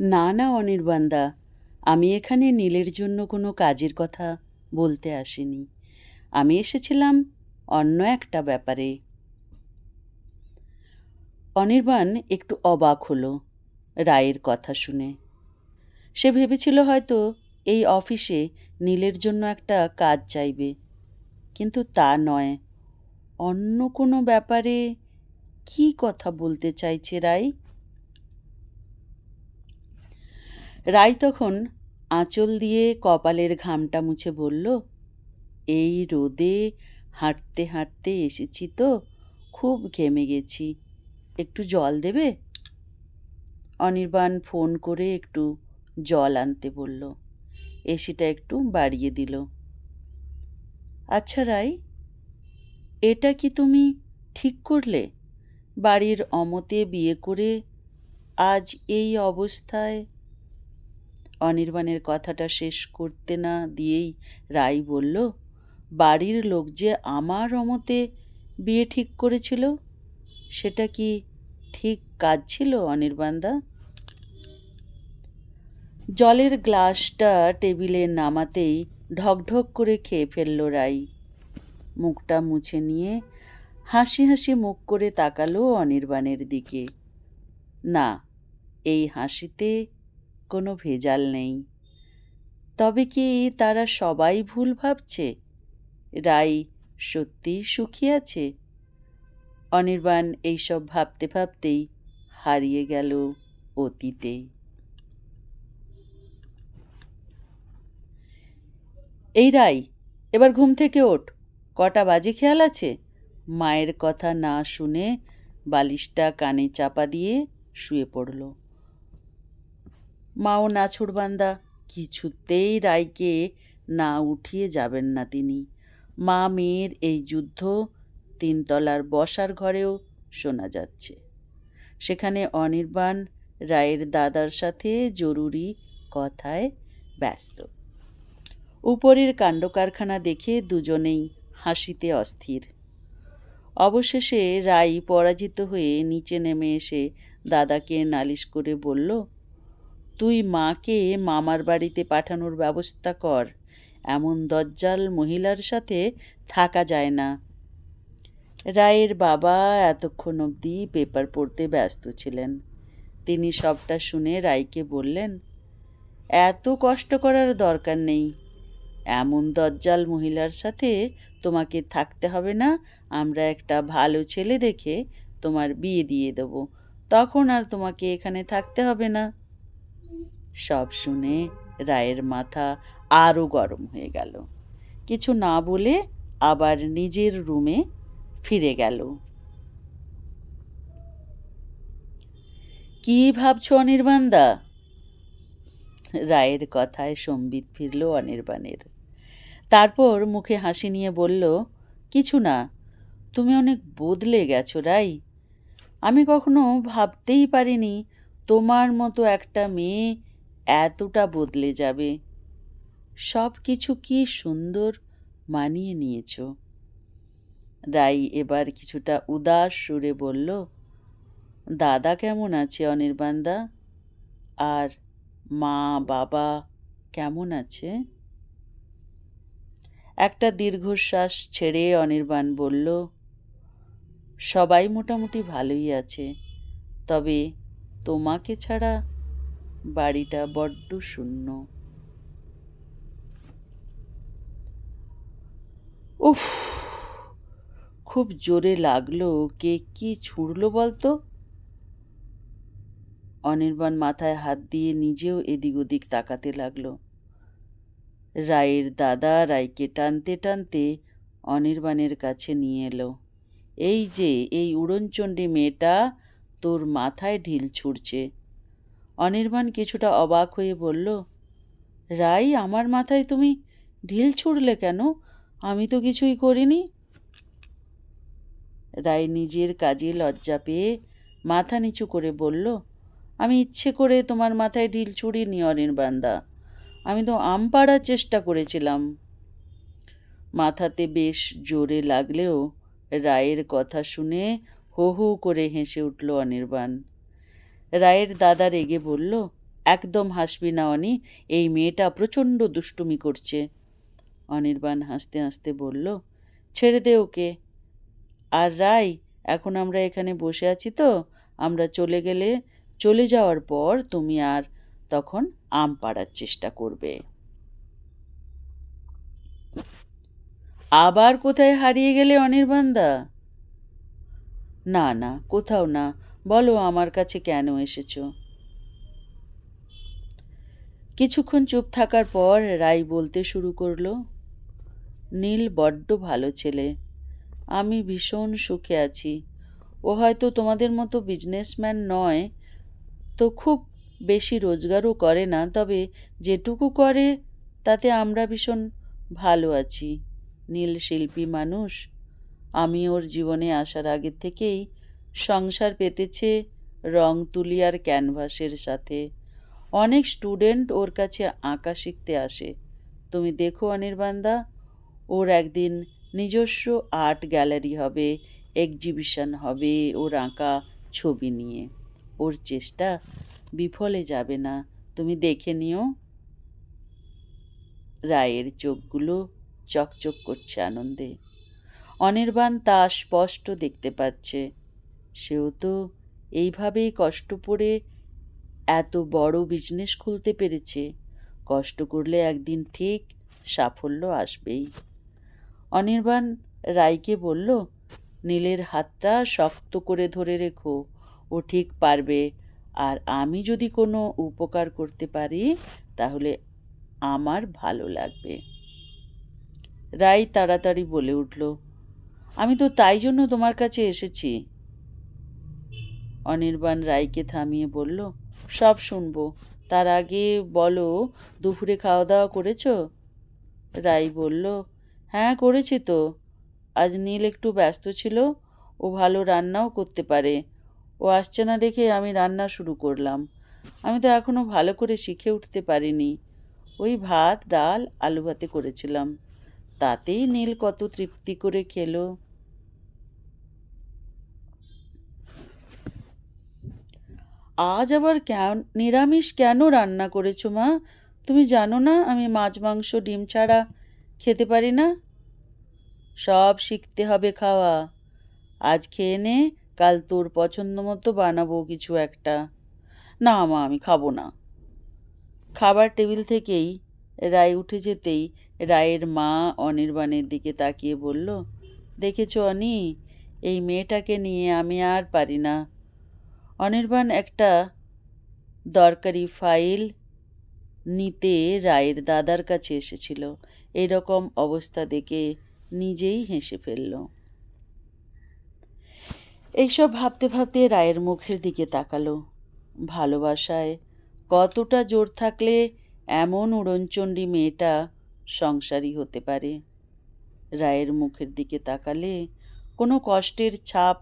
না না, অনির্বাণদা, আমি এখানে নীলের জন্য কোনো কাজের কথা বলতে আসিনি। আমি এসেছিলাম অন্য একটা ব্যাপারে। অনির্বাণ একটু অবাক হলো রায়ের কথা শুনে। সে ভেবেছিল হয়তো এই অফিসে নীলের জন্য একটা কাজ চাইবে, কিন্তু তা নয়। অন্য কোনো ব্যাপারে কি কথা বলতে চাইছে রায়? রায় তখন আঁচল দিয়ে কপালের ঘামটা মুছে বলল, এই রোদে হাঁটতে হাঁটতে এসেছি তো, খুব ঘেমে গেছি। একটু জল দেবে? অনির্বাণ ফোন করে একটু জল আনতে বলল। এসিটা একটু বাড়িয়ে দিল। আচ্ছা রাই, এটা কি তুমি ঠিক করলে? বাড়ির অমতে বিয়ে করে আজ এই অবস্থায় অনির্বাণের কথাটা শেষ করতে না দিয়েই রাই বলল, বাড়ির লোক যে আমার অমতে বিয়ে ঠিক করেছিল, সেটা কি ঠিক কাজ ছিল অনির্বাণদা জলের গ্লাসটা টেবিলে নামাতেই ঢকঢক করে খেয়ে ফেলল রাই। মুখটা মুছে নিয়ে হাসি হাসি মুখ করে তাকালো অনির্বাণের দিকে। না, এই হাসিতে কোনো ভেজাল নেই। তবে কি তারা সবাই ভুল ভাবছে? রাই সত্যিই সুখী আছে? অনির্বাণ এইসব ভাবতে ভাবতেই হারিয়ে গেল অতীতে। এই রাই, এবার ঘুম থেকে ওঠ। কটা বাজে খেয়াল আছে? মায়ের কথা না শুনে বালিশটা কানে চাপা দিয়ে শুয়ে পড়ল। মাও নাছুড়বান্দা কিছুতেই রায়কে না উঠিয়ে যাবেন না তিনি। মা মেয়ের এই যুদ্ধ তিনতলার বসার ঘরেও শোনা যাচ্ছে। সেখানে অনির্বাণ রায়ের দাদার সাথে জরুরি কথায় ব্যস্ত। উপরের কাণ্ডকারখানা দেখে দুজনেই হাসিতে অস্থির। অবশেষে রাই পরাজিত হয়ে নিচে নেমে এসে দাদাকে নালিশ করে বলল তুই মাকে মামার বাড়িতে পাঠানোর ব্যবস্থা কর। এমন দজ্জাল মহিলার সাথে থাকা যায় না। রায়ের বাবা এতক্ষণ অবধি পেপার পড়তে ব্যস্ত ছিলেন। তিনি সবটা শুনে রায়কে বললেন, এত কষ্ট করার দরকার নেই। এমন দজ্জাল মহিলার সাথে তোমাকে থাকতে হবে না। আমরা একটা ভালো ছেলে দেখে তোমার বিয়ে দিয়ে দেব। তখন আর তোমাকে এখানে থাকতে হবে না। সব শুনে রায়ের মাথা আরও গরম হয়ে গেল। কিছু না বলে আবার নিজের রুমে ফিরে গেল। কি ভাবছ অনির্বাণদা? রায়ের কথায় সম্বিত ফিরল অনির্বাণের। তারপর মুখে হাসি নিয়ে বলল, কিছু না, তুমি অনেক বদলে গেছো রাই। আমি কখনো ভাবতেই পারিনি তোমার মতো একটা মেয়ে এতটা বদলে যাবে। সব কিছু কি সুন্দর মানিয়ে নিয়েছ। রাই এবার কিছুটা উদাস সুরে বলল, দাদা কেমন আছে অনির্বাণদা? আর মা, বাবা কেমন আছে? একটা দীর্ঘশ্বাস ছেড়ে অনির্বাণ বলল, সবাই মোটামুটি ভালোই আছে, তবে তোমাকে ছাড়া বাড়িটা বড্ড শূন্য। উফ, খুব জোরে লাগল কে কি ছুঁড়লো বলতো? অনির্বাণ মাথায় হাত দিয়ে নিজেও এদিক ওদিক তাকাতে লাগল। রায়ের দাদা রায়কে টানতে টানতে অনির্বাণের কাছে নিয়ে এলো। এই যে, এই উড়নচণ্ডী মেয়েটা তোর মাথায় ঢিল ছুড়ছে। অনির্বাণ কিছুটা অবাক হয়ে বলল, রাই, আমার মাথায় তুমি ঢিল ছুড়লে কেন? আমি তো কিছুই করিনি। রায় নিজের কাজে লজ্জা পেয়ে মাথা নিচু করে বলল, আমি ইচ্ছে করে তোমার মাথায় ঢিল ছুড়িনি অনির্বাণদা আমি তো আম পাড়ার চেষ্টা করেছিলাম। মাথাতে বেশ জোরে লাগলেও রায়ের কথা শুনে হো হো করে হেসে উঠল অনির্বাণ। রায়ের দাদা রেগে বলল, একদম হাসবি না, অনি, এই মেয়েটা প্রচণ্ড দুষ্টুমি করছে। অনির্বাণ হাসতে হাসতে বলল, ছেড়ে দে ওকে। আর রাই এখন আমরা এখানে বসে আছি তো, আমরা চলে গেলে, চলে যাওয়ার পর তুমি আর তখন আম পাড়ার চেষ্টা করবে। আবার কোথায় হারিয়ে গেলে অনির্বাণদা না না, কোথাও না। বলো আমার কাছে কেন এসেছ? কিছুক্ষণ চুপ থাকার পর রাই বলতে শুরু করল, নীল বড্ড ভালো ছেলে, আমি ভীষণ সুখে আছি। ও হয়তো তোমাদের মতো বিজনেসম্যান নয়, তো খুব বেশি রোজগারও করে না, তবে যেটুকু করে তাতে আমরা ভীষণ ভালো আছি। নীল শিল্পী মানুষ, আমি ওর জীবনে আসার আগের থেকেই সংসার পেতেছে রং তুলি আর ক্যানভাসের সাথে। অনেক স্টুডেন্ট ওর কাছে আঁকা শিখতে আসে। তুমি দেখো অনির্বাণদা, ওর একদিন নিজস্ব আর্ট গ্যালারি হবে, এক্সিবিশন হবে ওর আঁকা ছবি নিয়ে। ওর চেষ্টা বিফলে যাবে না, তুমি দেখে নিও। রায়ের চোখগুলো চকচক করছে আনন্দে। অনির্বাণ তা স্পষ্ট দেখতে পাচ্ছে। সেও তো এইভাবেই কষ্ট পড়ে এত বড় বিজনেস খুলতে পেরেছে। কষ্ট করলে একদিন ঠিক সাফল্য আসবেই। অনির্বাণ রায়কে বলল, নীলের হাতটা শক্ত করে ধরে রেখো, ও ঠিক পারবে। আর আমি যদি কোনো উপকার করতে পারি, তাহলে আমার ভালো লাগবে। রাই তাড়াতাড়ি বলে উঠল, আমি তো তাই জন্য তোমার কাছে এসেছি। অনির্বাণ রায়কে থামিয়ে বলল, সব শুনব। তার আগে বলো, দুপুরে খাওয়া দাওয়া করেছ? রাই বলল হ্যাঁ করেছি তো। আজ নীল একটু ব্যস্ত ছিল। ও ভালো রান্নাও করতে পারে। ও আসছে না দেখে আমি রান্না শুরু করলাম। আমি তো এখনও ভালো করে শিখে উঠতে পারিনি। ওই ভাত, ডাল, আলু ভাতে করেছিলাম। তাতেই নীল কত তৃপ্তি করে খেলো। আজ আবার কেন, নিরামিষ কেন রান্না করেছ মা? তুমি জানো না আমি মাছ, মাংস, ডিম ছাড়া খেতে পারি না? সব শিখতে হবে খাওয়া। আজ খেয়ে নে, কাল তোর পছন্দ মতো বানাবো কিছু একটা। না মা, আমি খাব না। খাবার টেবিল থেকেই রায় উঠে যেতেই রায়ের মা অনির্বাণের দিকে তাকিয়ে বলল, দেখেছ অনি, এই মেয়েটাকে নিয়ে আমি আর পারি না। অনির্বাণ একটা দরকারি ফাইল নিতে রায়ের দাদার কাছে এসেছিল। এরকম অবস্থা দেখে নিজেই হেসে ফেলল। এইসব ভাবতে ভাবতে রায়ের মুখের দিকে তাকালো। ভালোবাসায় কতটা জোর থাকলে এমন উড়নচণ্ডী মেয়েটা সংসারী হতে পারে? রায়ের মুখের দিকে তাকালে কোনো কষ্টের ছাপ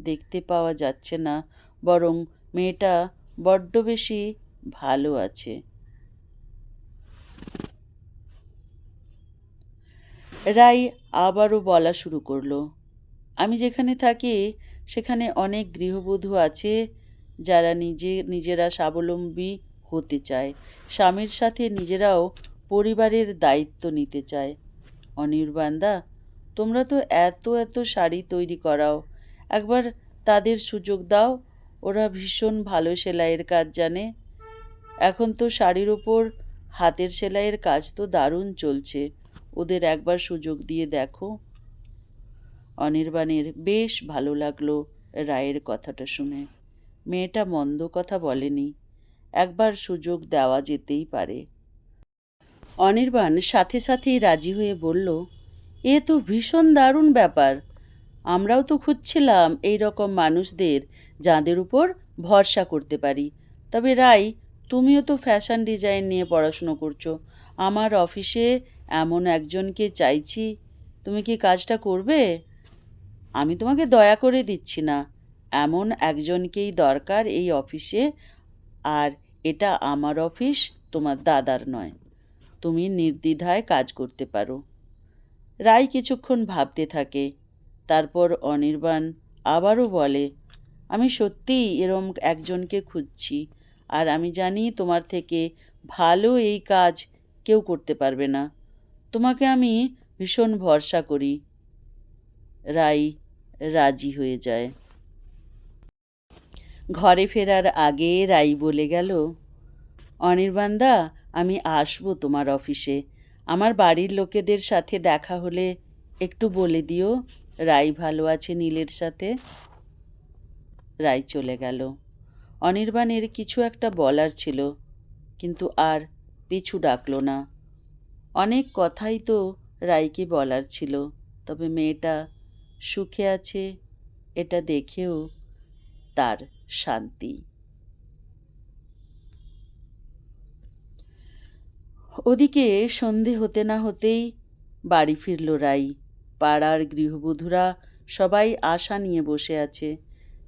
দেখতে পাওয়া যাচ্ছে না। বরং মেয়েটা বড্ড বেশি ভালো আছে। রাই আবারও বলা শুরু করল, আমি যেখানে থাকি, সেখানে অনেক গৃহবধূ আছে যারা নিজে, নিজেরা স্বাবলম্বী হতে চায়। স্বামীর সাথে নিজেরাও পরিবারের দায়িত্ব নিতে চায়। অনির্বাণদা, তোমরা তো এত এত শাড়ি তৈরি করাও। একবার তাদের সুযোগ দাও ওরা ভীষণ ভালো সেলাইয়ের কাজ জানে। এখন তো শাড়ির ওপর হাতের সেলাইয়ের কাজ তো দারুণ চলছে। ওদের একবার সুযোগ দিয়ে দেখো। অনির্বাণের বেশ ভালো লাগল রায়ের কথাটা শুনে। মেয়েটা মন্দ কথা বলেনি। একবার সুযোগ দেওয়া যেতেই পারে। অনির্বাণ সাথে সাথেই রাজি হয়ে বলল, এ তো ভীষণ দারুণ ব্যাপার। আমরাও তো খুঁজছিলাম এই রকম মানুষদের যাদের উপর ভরসা করতে পারি। তবে রাই, তুমিও তো ফ্যাশন ডিজাইন নিয়ে পড়াশুনো করছ। আমার অফিসে এমন একজনকে চাইছি। তুমি কি কাজটা করবে? আমি তোমাকে দয়া করে দিচ্ছি না। এমন একজনকেই দরকার এই অফিসে, আর এটা আমার অফিস, তোমার দাদার নয়। তুমি নির্দ্বিধায় কাজ করতে পারো। রায় কিছুক্ষণ ভাবতে থাকে। তারপর অনির্বাণ আবারও বলে, আমি সত্যিই এরম একজনকে খুঁজছি আর আমি জানি তোমার থেকে ভালো এই কাজ কেউ করতে পারবে না। তোমাকে আমি ভীষণ ভরসা করি রাই রাজি হয়ে যায়। ঘরে ফেরার আগে রাই বলে গেল অনির্বাণদা আমি আসব তোমার অফিসে। আমার বাড়ির লোকেদের সাথে দেখা হলে একটু বলে দিও। রাই ভালো আছে নীলের সাথে? রাই চলে গেল। অনির্বাণের কিছু একটা বলার ছিল, কিন্তু আর পিছু ডাকলো না। অনেক কথাই তো রাইকে বলার ছিল, তবে মেয়েটা সুখে আছে, এটা দেখেও তার শান্তি। ওদিকে সন্ধে হতে না হতেই বাড়ি ফিরল রাই। পাড়ার গৃহবধূরা সবাই আশা নিয়ে বসে আছে।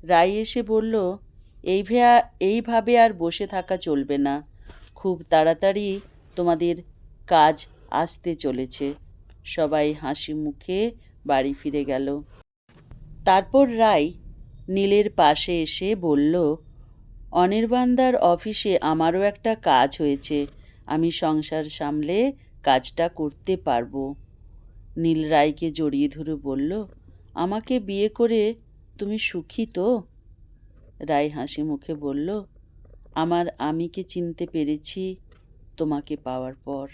রাই এসে বলল, এই ভেয়া, এইভাবে আর বসে থাকা চলবে না। খুব তাড়াতাড়ি তোমাদের কাজ আসতে চলেছে। সবাই হাসি মুখে বাড়ি ফিরে গেল। তারপর রায় নীলের পাশে এসে বলল, অনির্বাণদার অফিসে আমারও একটা কাজ হয়েছে। আমি সংসার সামলে কাজটা করতে পারব। নীল রায়কে জড়িয়ে ধরে বলল, আমাকে বিয়ে করে তুমি সুখী তো? রায় হাসি মুখে বলল, আমার আমিকে চিনতে পেরেছি তোমাকে পাওয়ার পর।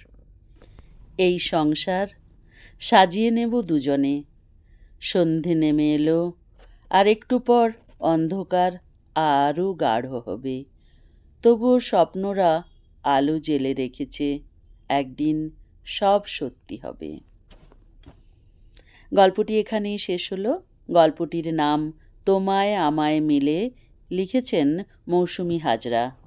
এই সংসার সাজিয়ে নেব দুজনে। সন্ধে নেমে এলো, আর একটু পর অন্ধকার আরও গাঢ় হবে। তবুও স্বপ্নরা আলো জেলে রেখেছে, একদিন সব সত্যি হবে। গল্পটি এখানেই শেষ হলো। গল্পটির নাম তোমায় আমায় মিলে লিখেছেন মৌসুমি হাজরা।